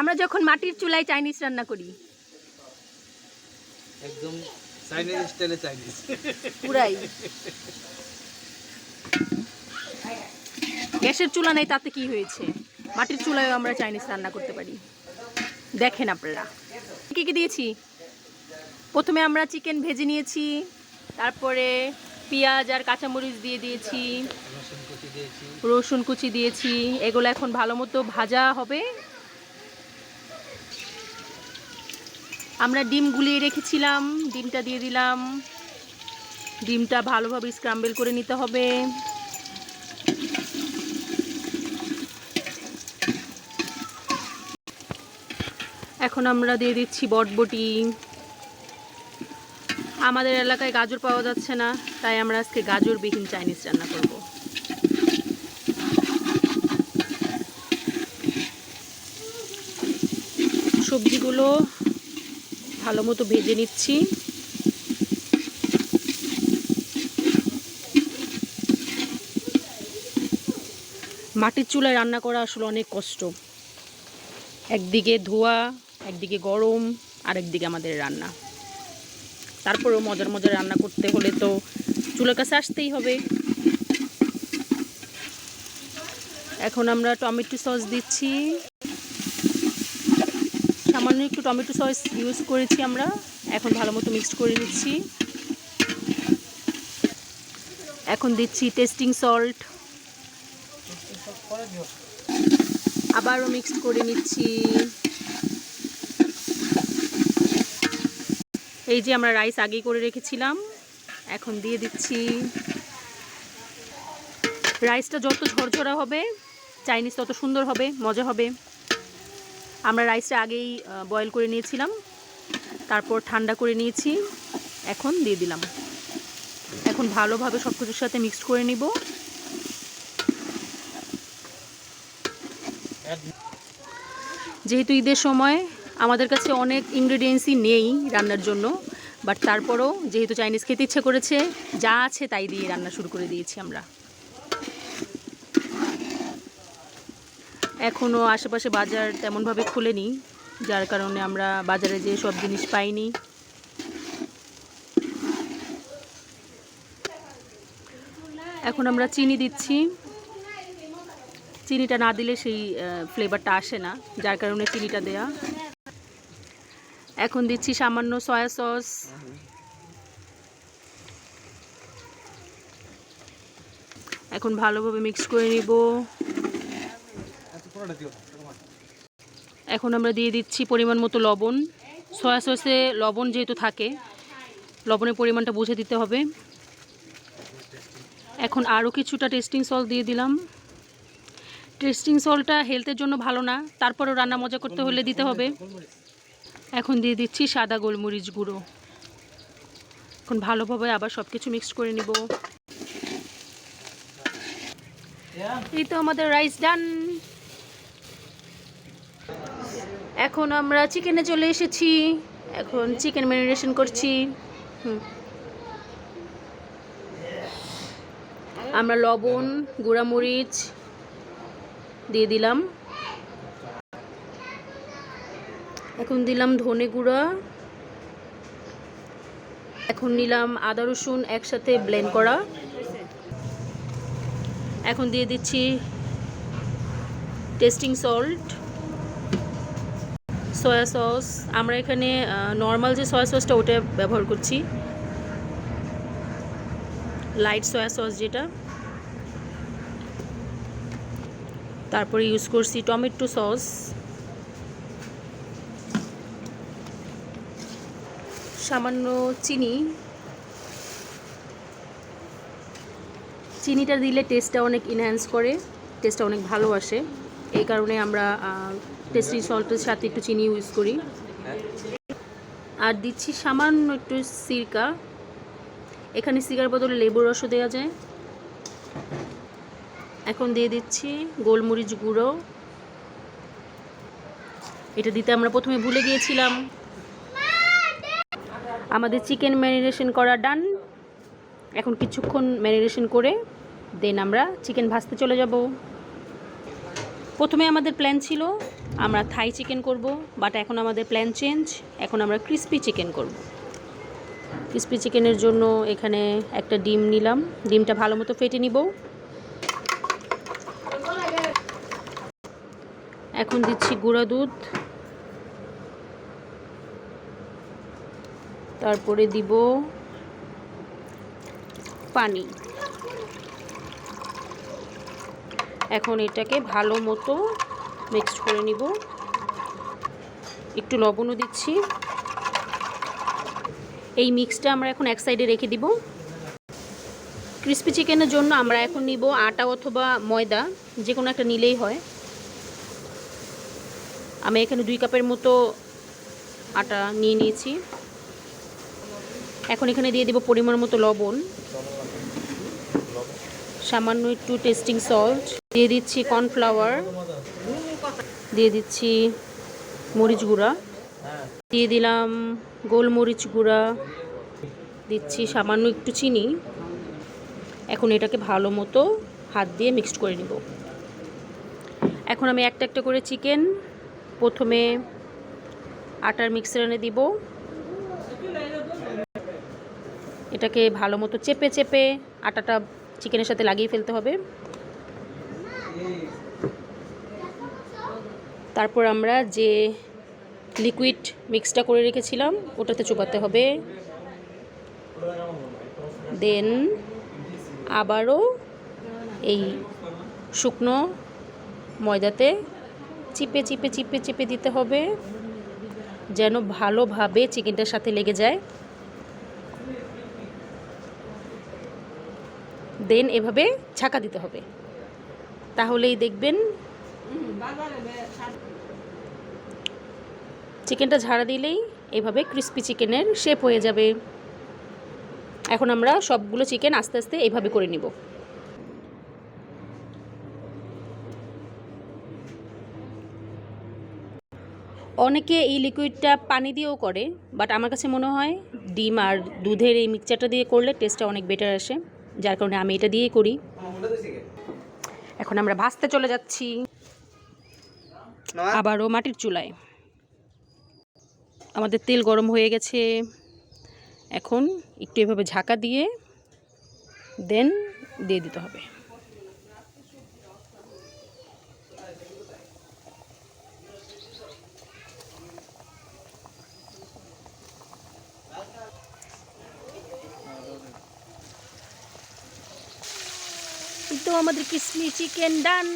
আমরা যখন মাটির চুলায় চাইনিজ রান্না করি। একদম চাইনিজ স্টাইলে চাইনিজ পুরাই। গ্যাসের চুলা নেই তাতে কি হয়েছে? মাটির চুলায়ও আমরা চাইনিজ রান্না করতে পারি। দেখেন আপনারা। কি কি দিয়েছি? প্রথমে আমরা চিকেন ভেজে নিয়েছি তারপরে পেঁয়াজ আর কাঁচামরিচ দিয়ে দিয়েছি রসুন কুচি দিয়েছি। রসুন কুচি দিয়েছি এগুলো এখন ভালো মতো ভাজা হবে। আমরা ডিম গুলিয়ে রেখেছিলাম, ডিমটা দিয়ে দিলাম। ডিমটা ভালোভাবে স্ক্রাম্বেল করে নিতে হবে। এখন আমরা দিয়ে দিচ্ছি বটবটি। আমাদের এলাকায় গাজর পাওয়া যাচ্ছে না, তাই আমরা আজকে গাজরবিহীন চাইনিজ রান্না করব। সবজিগুলো ভালো মতো ভেজে নিচ্ছি। মাটির চুলায় রান্না করা আসলে অনেক কষ্ট। একদিকে ধোয়া, একদিকে গরম আর একদিকে আমাদের রান্না। তারপরেও মজার মজার রান্না করতে হলে তো চুলার কাছে আসতেই হবে। এখন আমরা টমেটো সস দিচ্ছি। সামান্য একটু টমেটো সস ইউজ করেছি আমরা। এখন ভালো মতো মিক্সড করে নিচ্ছি। এখন দিচ্ছি টেস্টিং সল্ট আবারও মিক্সড করে নিচ্ছি। এই যে আমরা রাইস আগেই করে রেখেছিলাম, এখন দিয়ে দিচ্ছি। রাইসটা যত ঝরঝরা হবে চাইনিজ তত সুন্দর হবে, মজা হবে। আমরা রাইসটা আগেই বয়েল করে নিয়েছিলাম। তারপর ঠান্ডা করে নিয়েছি। এখন দিয়ে দিলাম। এখন ভালোভাবে সব কিছুর সাথে মিক্স করে নিব। যেহেতু ঈদের সময় আমাদের কাছে অনেক ইনগ্রেডিয়েন্টসই নেই রান্নার জন্য বাট তারপরও যেহেতু চাইনিজ খেতে ইচ্ছে করেছে, যা আছে তাই দিয়ে রান্না শুরু করে দিয়েছি আমরা। এখনও আশেপাশে বাজার তেমনভাবে খুলেনি, যার কারণে আমরা বাজারে যে সব জিনিস পাইনি। এখন আমরা চিনি দিচ্ছি। চিনিটা না দিলে সেই ফ্লেভারটা আসে না, যার কারণে চিনিটা দেয়া। এখন দিচ্ছি সামান্য সয়া সস এখন ভালোভাবে মিক্স করে নিব। এখন আমরা দিয়ে দিচ্ছি পরিমাণ মতো লবণ। সয়া সসে লবণ যেহেতু থাকে লবণের পরিমাণটা বুঝে দিতে হবে। এখন আরও কিছুটা টেস্টিং সল্ট দিয়ে দিলাম। টেস্টিং সল্টটা হেলথের জন্য ভালো না তারপরেও রান্না মজা করতে হলে দিতে হবে। এখন দিয়ে দিচ্ছি সাদা গোলমরিচ গুঁড়ো। এখন ভালোভাবে আবার সব কিছু মিক্সড করে নিব। এই তো আমাদের রাইস ডান এখন আমরা চিকেনে চলে এসেছি। এখন চিকেন ম্যারিনেশন করছি। হুম। আমরা লবণ, গুঁড়ামরিচ দিয়ে দিলাম। এখন দিলাম ধনে গুঁড়া। এখন নিলাম আদা রসুন একসাথে ব্লেন্ড করা। এখন দিয়ে দিচ্ছি টেস্টিং সল্ট সয়া সস আমরা এখানে নর্মাল যে সয়া সসটা ওটা ব্যবহার করছি। লাইট সয়া সস যেটা। তারপরে ইউজ করছি টমেটো সস সামান্য চিনি। চিনিটা দিলে টেস্টটা অনেক ইনহ্যান্স করে টেস্টটা অনেক ভালো আসে। এই কারণে আমরা টেস্টি সল্টের সাথে একটু চিনি ইউজ করি। আর দিচ্ছি সামান্য একটু সিরকা। এখানে সিরকার বদলে লেবুর রসও দেওয়া যায়। এখন দিয়ে দিচ্ছি গোলমরিচ গুঁড়ো। এটা দিতে আমরা প্রথমে ভুলে গিয়েছিলাম। আমাদের চিকেন ম্যারিনেশন করা ডান। এখন কিছুক্ষণ ম্যারিনেশন করে দেন আমরা চিকেন ভাজতে চলে যাব। প্রথমে আমাদের প্ল্যান ছিল, আমরা থাই চিকেন করব বাট এখন আমাদের প্ল্যান চেঞ্জ এখন আমরা ক্রিস্পি চিকেন করব। ক্রিস্পি চিকেনের জন্য এখানে একটা ডিম নিলাম, ডিমটা ভালো মতো ফেটে নিব। এখন দিচ্ছি গুঁড়া দুধ। তারপরে দিব পানি। এখন এটাকে ভালো মতো মিক্সড করে নিব। একটু লবণও দিচ্ছি। এই মিক্সটা আমরা এখন এক সাইডে রেখে দিব। ক্রিস্পি চিকেনের জন্য আমরা এখন নিব আটা অথবা ময়দা যে কোনো একটা নিলেই হয়। আমি এখানে দুই কাপের মতো আটা নিয়ে নিয়েছি। এখন এখানে দিয়ে দেব পরিমাণ মতো লবণ। সামান্য একটু টেস্টিং সল্ট দিয়ে দিচ্ছি কর্নফ্লাওয়ার দিয়ে দিচ্ছি মরিচ গুঁড়া, দিয়ে দিলাম গোলমরিচ গুঁড়া, দিচ্ছি সামান্য একটু চিনি। এখন এটাকে ভালো মতো হাত দিয়ে মিক্সড করে নিব। এখন আমি একটা একটা করে চিকেন প্রথমে আটার মিক্সারে দিব। এটাকে ভালো মতো চেপে চেপে আটাটা চিকেনের সাথে লাগিয়ে ফেলতে হবে। তারপর আমরা যে লিকুইড মিক্সটা করে রেখেছিলাম, ওটাতে চোপাতে হবে। দেন আবারও এই শুকনো ময়দাতে চিপে চিপে চিপে চিপে দিতে হবে, যেন ভালোভাবে চিকেনটার সাথে লেগে যায়। দেন এভাবে ছাকা দিতে হবে। তাহলেই দেখবেন। চিকেনটা ঝাড়া দিলেই এভাবে ক্রিস্পি চিকেনের শেপ হয়ে যাবে। এখন আমরা সবগুলো চিকেন আস্তে আস্তে এইভাবে করে নিব। অনেকে এই লিকুইডটা পানি দিয়েও করে বাট আমার কাছে মনে হয় ডিম আর দুধের এই মিক্সচারটা দিয়ে করলে টেস্টটা অনেক বেটার আসে। যার কারণে আমি এটা দিয়েই করি। এখন আমরা ভাজতে চলে যাচ্ছি। আবারও মাটির চুলায়। আমাদের তেল গরম হয়ে গেছে। এখন একটু এভাবে ঝাঁকা দিয়ে দেন দিয়ে দিতে হবে। তো আমাদের ক্রিসপি চিকেন ডান।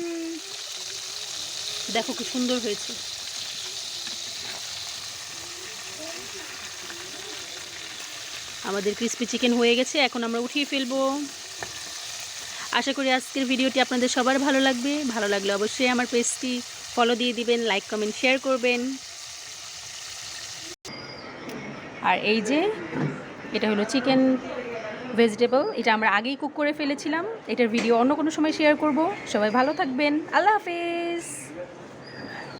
দেখো কি সুন্দর হয়েছে। আমাদের ক্রিসপি চিকেন হয়ে গেছে, এখন আমরা উঠিয়ে ফেলব। আশা করি আজকের ভিডিওটি আপনাদের সবার ভালো লাগবে। ভালো লাগলে অবশ্যই আমার পেজটি ফলো দিয়ে দিবেন লাইক কমেন্ট শেয়ার করবেন। আর এই যে, এটা হলো চিকেন ভেজিটেবল এটা আমরা আগেই কুক করে ফেলেছিলাম। এটার ভিডিও অন্য কোনো সময় শেয়ার করব। সবাই ভালো থাকবেন। আল্লাহ হাফেজ!